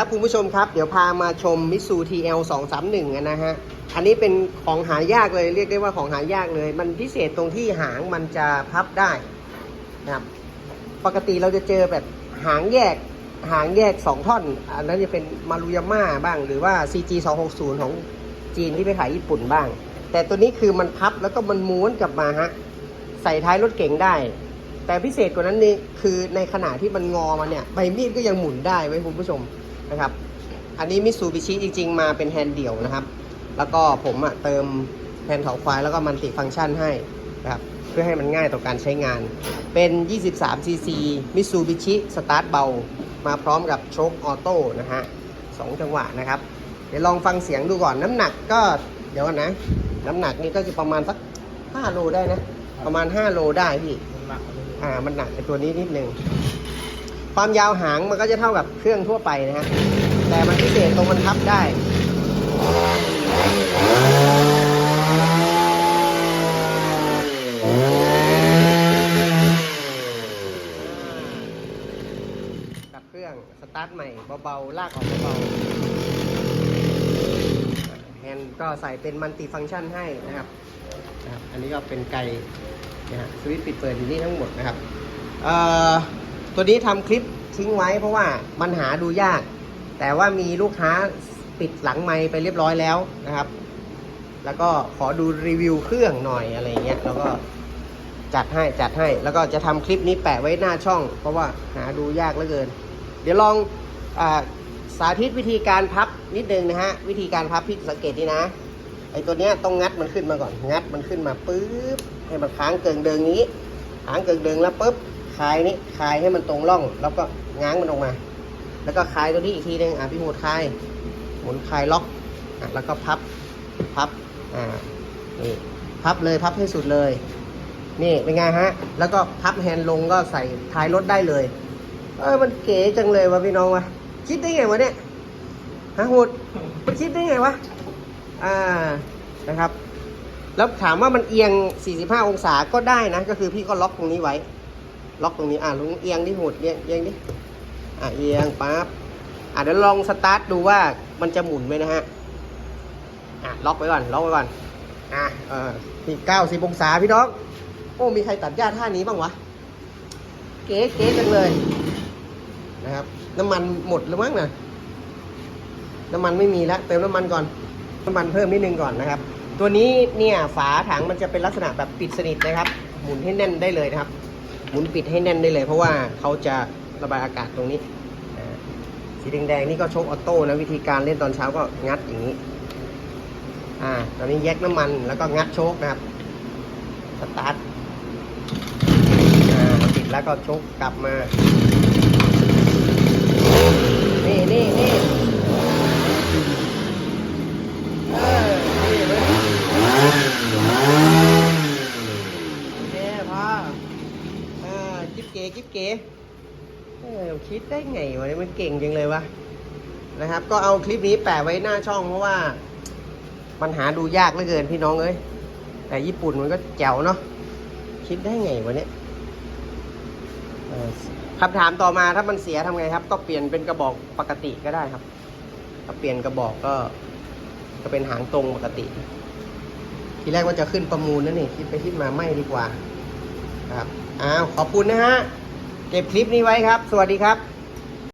ครับคุณผู้ชมครับ เดี๋ยวพามาชมมิสู TL 231อะนะฮะ อันนี้เป็นของหายากเลยเรียกได้ว่าของหายากเลย มันพิเศษตรงที่หางมันจะพับได้นะครับ ปกติเราจะเจอแบบหางแยกหางแยก 2 ท่อน อันนั้นจะเป็นมารุยาม่าบ้าง หรือว่า CG 260ของจีนที่ไปขายญี่ปุ่นบ้าง แต่ตัวนี้คือมันพับแล้วก็มันม้วนกลับมาฮะ ใส่ท้ายรถเก๋งได้ แต่พิเศษกว่านั้นนี่คือในขณะที่มันงอมาเนี่ยใบมีดก็ยังหมุนได้ไว้คุณผู้ชม นะครับ อันนี้มิสูบิชิจริง ๆ มาเป็นแฮนด์เดี่ยวนะครับ แล้วก็ผมอะเติมแฮนด์เถาไฟแล้วก็มันติฟังก์ชันให้นะครับ เพื่อให้มันง่ายต่อการใช้งาน เป็น 23 cc มิสูบิชิสตาร์ทเบา มาพร้อมกับโชคออโต้นะฮะสองจังหวะนะครับ เดี๋ยวลองฟังเสียงดูก่อนน้ำหนักก็เดี๋ยวก่อนนะ น้ำหนักนี่ก็จะประมาณสัก5โลได้นะ ประมาณ 5 โลได้พี่ อ่า มันหนักไอตัวนี้นิดนึง ความยาวหางมันก็จะเท่ากับเครื่องทั่วไปนะฮะ แต่มันพิเศษตรงมันพับได้ กับเครื่องสตาร์ทใหม่เบาๆ ลากออกเบาๆแฮนด์ก็ใส่เป็นมัลติฟังก์ชันให้นะครับนะครับ อันนี้ก็เป็นไกนะฮะสวิตช์ปิดเปิดอยู่นี่ทั้งหมดนะครับ เอ่อ ตัวนี้ทำคลิปทิ้งไว้เพราะว่ามันหาดูยาก แต่ว่ามีลูกค้าปิดหลังไมค์ไปเรียบร้อยแล้วนะครับ แล้วก็ขอดูรีวิวเครื่องหน่อยอะไรเงี้ยแล้วก็จัดให้จัดให้แล้วก็จะทำคลิปนี้แปะไว้หน้าช่อง เพราะว่าหาดูยากเหลือเกิน เดี๋ยวลองอสาธิตวิธีการพับนิดนึงนะฮะวิธีการพับพี่สังเกตดีนะไอ้ตัวเนี้ยต้องงัดมันขึ้นมาก่อนงัดมันขึ้นมาปุ๊บให้มันค้างเกิงเดิงนี้ค้างเกิงเดิงแล้วปุ๊บ คลายนี้คลายให้มันตรงร่อง แล้วก็ง้างมันออกมา แล้วก็คลายตัวนี้อีกทีหนึงอะพี่หมุดคลายหมุนคลายล็อกอะแล้วก็พับพับอ่านี่พับเลยพับให้สุดเลย นี่เป็นไงฮะ แล้วก็พับแฮนด์ลงก็ใส่ท้ายรถได้เลย เออมันเก๋จังเลยวะพี่น้องวะคิดได้ไงวะเนี่ยฮะหุดมันคิดได้ไงวะอ่านะครับ แล้วถามว่ามันเอียง 45 องศาก็ได้นะ ก็คือพี่ก็ล็อกตรงนี้ไว้ ล็อกตรงนี้อ่าลุงเอียงดิหุดเอียงเอียงดิอ่าเอียงปั๊บอ่าเดี๋ยวลองสตาร์ทดูว่ามันจะหมุนไหมนะฮะอะล็อกไว้ก่อนล็อกไว้ก่อนอะเออที่90องศาพี่น้องโอ้มีใครตัดหญ้าท่านี้บ้างวะเก๋เก๋จังเลยนะครับ น้ำมันหมดหรือมั้งนะน้ำมันไม่มีแล้วเติมน้ำมันก่อนน้ำมันเพิ่มนิดนึงก่อนนะครับ ตัวนี้เนี่ยฝาถังมันจะเป็นลักษณะแบบปิดสนิทนะครับ หมุนให้แน่นได้เลยนะครับ หมุนปิดให้แน่นได้เลย เพราะว่าเขาจะระบายอากาศตรงนี้สีแดงๆนี่ก็ชกออโต้นะวิธีการเล่นตอนเช้าก็งัดอย่างนี้ อ่า ตอนนี้แยกน้ำมันแล้วก็งัดโชกนะครับ สตาร์ท อ่า ติดแล้วก็ชกกลับมา นี่นี่นี่เออนี่เลยโอเคพอเออ กิ๊บเก๋เออคิดได้ไงวะเนี่ยมันเก่งจังเลยวะนะครับ ก็เอาคลิปนี้แปะไว้หน้าช่องเพราะว่า มันหาดูยากเหลือเกินพี่น้องเอ้ยแต่ญี่ปุ่นมันก็แจ๋วเนาะคิดได้ไงวะเนี่ยคำถามต่อมาถ้ามันเสียทำไงครับ ก็เปลี่ยนเป็นกระบอกปกติก็ได้ครับ ถ้าเปลี่ยนกระบอกก็ ก็เป็นหางตรงปกติ ทีแรกว่าจะขึ้นประมูลนั่นนี่คิดไปคิดมาไม่ดีกว่าครับ อ้าวขอบคุณนะฮะ เก็บคลิปนี้ไว้ครับ สวัสดีครับ